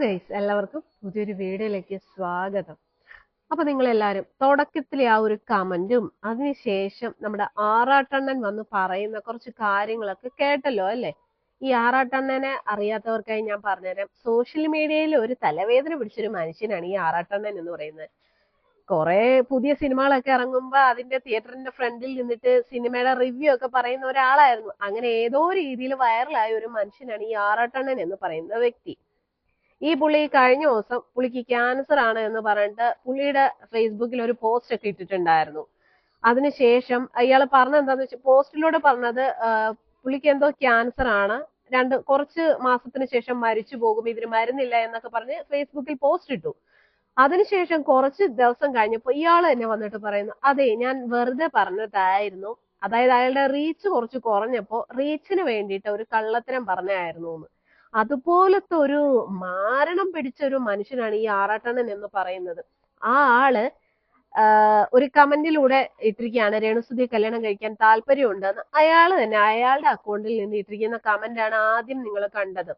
Guys എല്ലാവർക്കും പുതിയൊരു വീഡിയോയിലേക്ക് സ്വാഗതം. അപ്പൊ നിങ്ങൾ എല്ലാവരും തുടക്കത്തിലെ ആ ഒരു കമന്റും അതിനുശേഷം നമ്മുടെ ആറാട്ടണ്ണൻ വന്ന് പറയുന്ന കുറച്ച് കാര്യങ്ങളൊക്കെ കേട്ടല്ലോ അല്ലേ? ഈ ആറാട്ടണ്ണനെ അറിയാത്തവർക്കായി ഞാൻ പറഞ്ഞുതരാം. സോഷ്യൽ മീഡിയയിൽ ഒരു തലവേദന പിടിച്ചൊരു മനുഷ്യനാണ് ഈ ആറാട്ടണ്ണൻ എന്ന് പറയുന്നത്. കുറെ പുതിയ സിനിമകളൊക്കെ ഇറങ്ങുമ്പോ അതിന്റെ തിയേറ്ററിന്റെ ഫ്രണ്ടിൽ നിന്നിട്ട് സിനിമയുടെ റിവ്യൂ ഒക്കെ പറയുന്ന ഒരാളായിരുന്നു. അങ്ങനെ ഏതോ രീതിയിൽ വൈറലായ ഒരു മനുഷ്യനാണ് ഈ ആറാട്ടണ്ണൻ എന്ന് പറയുന്ന വ്യക്തി. ഈ പുള്ളി കഴിഞ്ഞ ദിവസം പുള്ളിക്ക് ക്യാൻസർ ആണ് എന്ന് പറഞ്ഞിട്ട് പുള്ളിയുടെ ഫേസ്ബുക്കിൽ ഒരു പോസ്റ്റ് ഒക്കെ ഇട്ടിട്ടുണ്ടായിരുന്നു. അതിനുശേഷം അയാൾ പറഞ്ഞത് എന്താന്ന് വെച്ചാൽ പോസ്റ്റിലൂടെ പറഞ്ഞത് പുള്ളിക്ക് എന്തോ ക്യാൻസർ ആണ്. രണ്ട് കുറച്ച് മാസത്തിന് ശേഷം മരിച്ചു പോകും ഇതിന് മരുന്നില്ല എന്നൊക്കെ പറഞ്ഞ് ഫേസ്ബുക്കിൽ പോസ്റ്റ് ഇട്ടു. അതിനുശേഷം കുറച്ച് ദിവസം കഴിഞ്ഞപ്പോൾ ഇയാൾ തന്നെ വന്നിട്ട് പറയുന്നു അതെ ഞാൻ വെറുതെ പറഞ്ഞതായിരുന്നു. അതായത് അയാളുടെ റീച്ച് കുറച്ച് കുറഞ്ഞപ്പോൾ റീച്ചിന് വേണ്ടിയിട്ട് ഒരു കള്ളത്തരം പറഞ്ഞായിരുന്നു എന്ന്. അതുപോലത്തെ ഒരു മാരണം പിടിച്ച ഒരു മനുഷ്യനാണ് ഈ ആറാട്ടണ്ണൻ എന്ന് പറയുന്നത്. ആ ആൾ ഒരു കമന്റിലൂടെ ഇട്ടിരിക്കുകയാണ് രേണുസുതി കല്യാണം കഴിക്കാൻ താല്പര്യമുണ്ടെന്ന്. അയാൾ തന്നെ അയാളുടെ അക്കൗണ്ടിൽ നിന്ന് ഇട്ടിരിക്കുന്ന കമന്റാണ് ആദ്യം നിങ്ങൾ കണ്ടത്.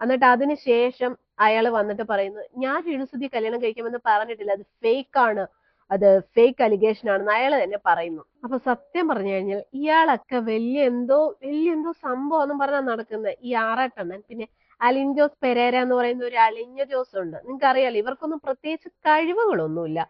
എന്നിട്ട് അതിനുശേഷം അയാൾ വന്നിട്ട് പറയുന്നു ഞാൻ രേണുസുതി കല്യാണം കഴിക്കുമെന്ന് പറഞ്ഞിട്ടില്ല അത് ഫേക്ക് ആണ്. അത് ഫേക്ക് അലിഗേഷൻ ആണെന്ന് അയാൾ തന്നെ പറയുന്നു. അപ്പൊ സത്യം പറഞ്ഞു കഴിഞ്ഞാൽ ഇയാളൊക്കെ വലിയ എന്തോ വലിയ എന്തോ സംഭവം എന്നും പറഞ്ഞാൽ നടക്കുന്നത് ഈ ആറാട്ടെണ്ണൻ. പിന്നെ അലിൻജോസ് പെരേര എന്ന് പറയുന്ന ഒരു അലിഞ്ഞ ജോസ് ഉണ്ട്. നിങ്ങൾക്ക് അറിയാലോ ഇവർക്കൊന്നും പ്രത്യേകിച്ച് കഴിവുകളൊന്നുമില്ല.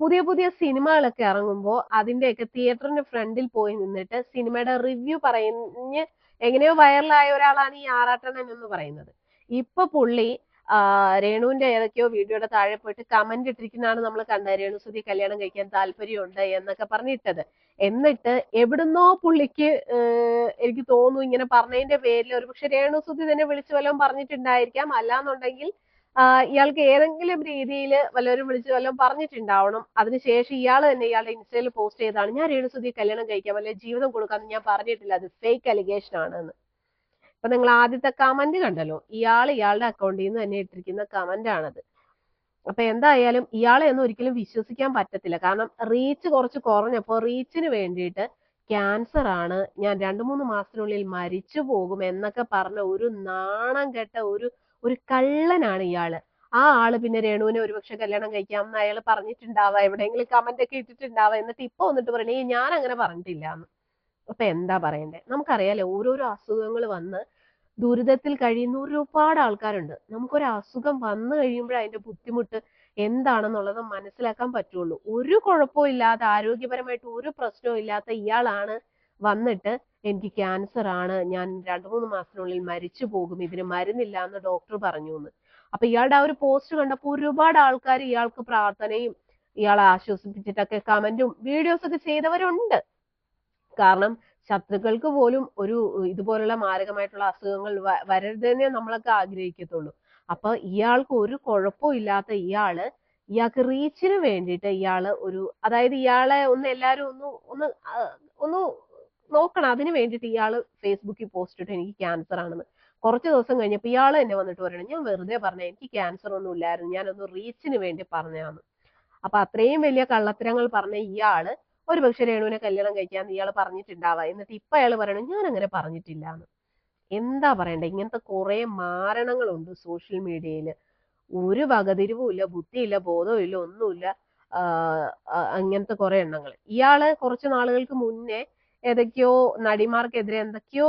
പുതിയ പുതിയ സിനിമകളൊക്കെ ഇറങ്ങുമ്പോൾ അതിന്റെയൊക്കെ തിയേറ്ററിന്റെ ഫ്രണ്ടിൽ പോയി നിന്നിട്ട് സിനിമയുടെ റിവ്യൂ പറഞ്ഞ് എങ്ങനെയോ വൈറലായ ഒരാളാണ് ഈ ആറാട്ടണ്ണൻ എന്ന് പറയുന്നത്. ഇപ്പൊ പുള്ളി രേണുവിന്റെ ഏതൊക്കെയോ വീഡിയോയുടെ താഴെ പോയിട്ട് കമന്റ് ഇട്ടിരിക്കുന്നതാണ് നമ്മൾ കണ്ടത്. രേണു സുധി കല്യാണം കഴിക്കാൻ താല്പര്യമുണ്ട് എന്നൊക്കെ പറഞ്ഞിട്ടത്. എന്നിട്ട് എവിടുന്നോ പുള്ളിക്ക് എനിക്ക് തോന്നുന്നു ഇങ്ങനെ പറഞ്ഞതിന്റെ പേരിൽ ഒരുപക്ഷെ രേണു സുധി തന്നെ വിളിച്ചു വല്ലതും പറഞ്ഞിട്ടുണ്ടായിരിക്കാം. അല്ലാന്നുണ്ടെങ്കിൽ ഇയാൾക്ക് ഏതെങ്കിലും രീതിയിൽ വല്ലവരും വിളിച്ചു വല്ലതും പറഞ്ഞിട്ടുണ്ടാവണം. അതിനുശേഷം ഇയാൾ തന്നെ ഇയാളുടെ ഇൻസ്റ്റയിൽ പോസ്റ്റ് ചെയ്തതാണ് ഞാൻ രേണു സുധി കല്യാണം കഴിക്കാം വല്ല ജീവിതം കൊടുക്കാമെന്ന് ഞാൻ പറഞ്ഞിട്ടില്ല. അത് ഫേക്ക് അലിഗേഷൻ ആണ് എന്ന് അപ്പൊ നിങ്ങൾ ആദ്യത്തെ കമന്റ് കണ്ടല്ലോ. ഇയാൾ ഇയാളുടെ അക്കൗണ്ടിൽ നിന്ന് തന്നെ ഇട്ടിരിക്കുന്ന കമന്റ് ആണത്. അപ്പൊ എന്തായാലും ഇയാളെ ഒന്നും ഒരിക്കലും വിശ്വസിക്കാൻ പറ്റത്തില്ല. കാരണം റീച്ച് കുറച്ച് കുറഞ്ഞപ്പോ റീച്ചിന് വേണ്ടിയിട്ട് ക്യാൻസർ ആണ്. ഞാൻ രണ്ടു മൂന്ന് മാസത്തിനുള്ളിൽ മരിച്ചു പോകും എന്നൊക്കെ പറഞ്ഞ ഒരു നാണം കെട്ട ഒരു ഒരു കള്ളനാണ് ഇയാൾ. ആ ആൾ പിന്നെ രേണുവിനെ ഒരുപക്ഷെ കല്യാണം കഴിക്കാം എന്ന് അയാൾ പറഞ്ഞിട്ടുണ്ടാവാ. എവിടെയെങ്കിലും കമന്റ് ഒക്കെ ഇട്ടിട്ടുണ്ടാവാ. എന്നിട്ട് ഇപ്പൊ വന്നിട്ട് പറയണേ ഞാൻ അങ്ങനെ പറഞ്ഞിട്ടില്ല എന്ന്. അപ്പൊ എന്താ പറയണ്ടേ? നമുക്കറിയാലോ ഓരോരോ അസുഖങ്ങൾ വന്ന് ദുരിതത്തിൽ കഴിയുന്ന ഒരുപാട് ആൾക്കാരുണ്ട്. നമുക്കൊരു അസുഖം വന്നു കഴിയുമ്പോൾ അതിന്റെ ബുദ്ധിമുട്ട് എന്താണെന്നുള്ളത് മനസ്സിലാക്കാൻ പറ്റുള്ളൂ. ഒരു കുഴപ്പവും ഇല്ലാതെ ആരോഗ്യപരമായിട്ട് ഒരു പ്രശ്നവും ഇല്ലാത്ത ഇയാളാണ് വന്നിട്ട് എനിക്ക് ക്യാൻസർ ആണ് ഞാൻ രണ്ടു മൂന്ന് മാസത്തിനുള്ളിൽ മരിച്ചു പോകും ഇതിന് മരുന്നില്ല എന്ന് ഡോക്ടർ പറഞ്ഞു എന്ന്. അപ്പൊ ഇയാളുടെ ആ ഒരു പോസ്റ്റ് കണ്ടപ്പോൾ ഒരുപാട് ആൾക്കാർ ഇയാൾക്ക് പ്രാർത്ഥനയും ഇയാളെ ആശ്വസിപ്പിച്ചിട്ടൊക്കെ കമന്റും വീഡിയോസ് ഒക്കെ ചെയ്തവരുണ്ട്. കാരണം ശത്രുക്കൾക്ക് പോലും ഒരു ഇതുപോലുള്ള മാരകമായിട്ടുള്ള അസുഖങ്ങൾ വരരുതെന്നേ നമ്മളൊക്കെ ആഗ്രഹിക്കത്തുള്ളൂ. അപ്പൊ ഇയാൾക്ക് ഒരു കുഴപ്പവും ഇല്ലാത്ത ഇയാൾ ഇയാൾക്ക് റീച്ചിന് വേണ്ടിയിട്ട് ഇയാൾ ഒരു അതായത് ഇയാളെ ഒന്ന് എല്ലാരും ഒന്ന് ഒന്ന് ഒന്ന് നോക്കണം. അതിന് വേണ്ടിയിട്ട് ഇയാൾ ഫേസ്ബുക്കിൽ പോസ്റ്റ് ഇട്ട് എനിക്ക് ക്യാൻസർ ആണെന്ന്. കുറച്ച് ദിവസം കഴിഞ്ഞപ്പോൾ ഇയാൾ എന്നെ വന്നിട്ട് പറയണം ഞാൻ വെറുതെ പറഞ്ഞ എനിക്ക് ക്യാൻസർ ഒന്നും ഇല്ലായിരുന്നു. ഞാനൊന്ന് റീച്ചിന് വേണ്ടി പറഞ്ഞതാണ് അപ്പൊ അത്രയും വലിയ കള്ളത്തരങ്ങൾ പറഞ്ഞ ഇയാൾ ഒരു പക്ഷെ രേണുവിനെ കല്യാണം കഴിക്കാൻ ഇയാൾ പറഞ്ഞിട്ടുണ്ടാവാം. എന്നിട്ട് ഇപ്പൊ അയാൾ പറയണം ഞാൻ അങ്ങനെ പറഞ്ഞിട്ടില്ല എന്ന് എന്താ പറയണ്ടേ? ഇങ്ങനത്തെ കുറെ മാരണങ്ങളുണ്ട് സോഷ്യൽ മീഡിയയിൽ ഒരു വകതിരിവും ഇല്ല ബുദ്ധിയില്ല ബോധവും ഇല്ല ഒന്നുമില്ല അങ്ങനത്തെ കുറെ എണ്ണങ്ങൾ. ഇയാൾ കുറച്ച് നാളുകൾക്ക് മുന്നേ ഏതൊക്കെയോ നടിമാർക്കെതിരെ എന്തൊക്കെയോ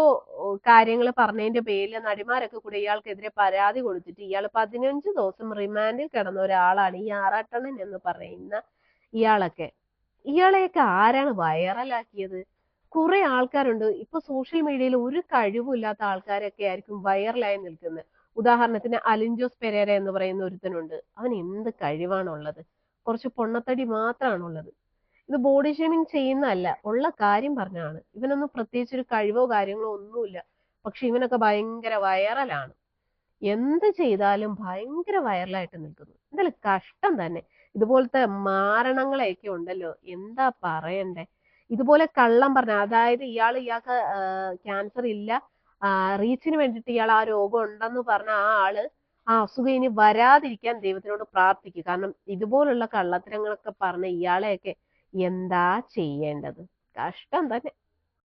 കാര്യങ്ങൾ പറഞ്ഞതിന്റെ പേരിൽ നടിമാരൊക്കെ കൂടെ ഇയാൾക്കെതിരെ പരാതി കൊടുത്തിട്ട് ഇയാൾ പതിനഞ്ച് ദിവസം റിമാൻഡിൽ കിടന്ന ഒരാളാണ് ഈ ആറാട്ടണൻ എന്ന് പറയുന്ന ഇയാളൊക്കെ. ഇയാളെയൊക്കെ ആരാണ് വൈറലാക്കിയത്? കുറെ ആൾക്കാരുണ്ട്. ഇപ്പൊ സോഷ്യൽ മീഡിയയിൽ ഒരു കഴിവുമില്ലാത്ത ആൾക്കാരൊക്കെ ആയിരിക്കും വൈറലായി നിൽക്കുന്നത്. ഉദാഹരണത്തിന് അലിൻജോസ് പെരേര എന്ന് പറയുന്ന ഒരുത്തനുണ്ട്. അവൻ എന്ത് കഴിവാണുള്ളത്? കുറച്ച് പൊണ്ണത്തടി മാത്രമാണുള്ളത് ഇത് ബോഡി ഷേമിങ് ചെയ്യുന്നതല്ല. ഉള്ള കാര്യം പറഞ്ഞാണ് ഇവനൊന്നും പ്രത്യേകിച്ച് ഒരു കഴിവോ കാര്യങ്ങളോ ഒന്നുമില്ല. പക്ഷെ ഇവനൊക്കെ ഭയങ്കര വൈറലാണ്. എന്ത് ചെയ്താലും ഭയങ്കര വൈറലായിട്ട് നിൽക്കുന്നു. എന്തായാലും കഷ്ടം തന്നെ. ഇതുപോലത്തെ മാരണങ്ങളെയൊക്കെ ഉണ്ടല്ലോ? എന്താ പറയണ്ടേ? ഇതുപോലെ കള്ളം പറഞ്ഞ അതായത് ഇയാൾ ഇയാൾക്ക് ക്യാൻസർ ഇല്ല റീച്ചിന് വേണ്ടിയിട്ട് ഇയാൾ ആ രോഗം ഉണ്ടെന്ന് പറഞ്ഞ ആ ആൾ ആ അസുഖം ഇനി വരാതിരിക്കാൻ ദൈവത്തിനോട് പ്രാർത്ഥിക്കുക കാരണം ഇതുപോലുള്ള കള്ളത്തരങ്ങളൊക്കെ പറഞ്ഞ ഇയാളെയൊക്കെ എന്താ ചെയ്യേണ്ടത്? കഷ്ടം തന്നെ.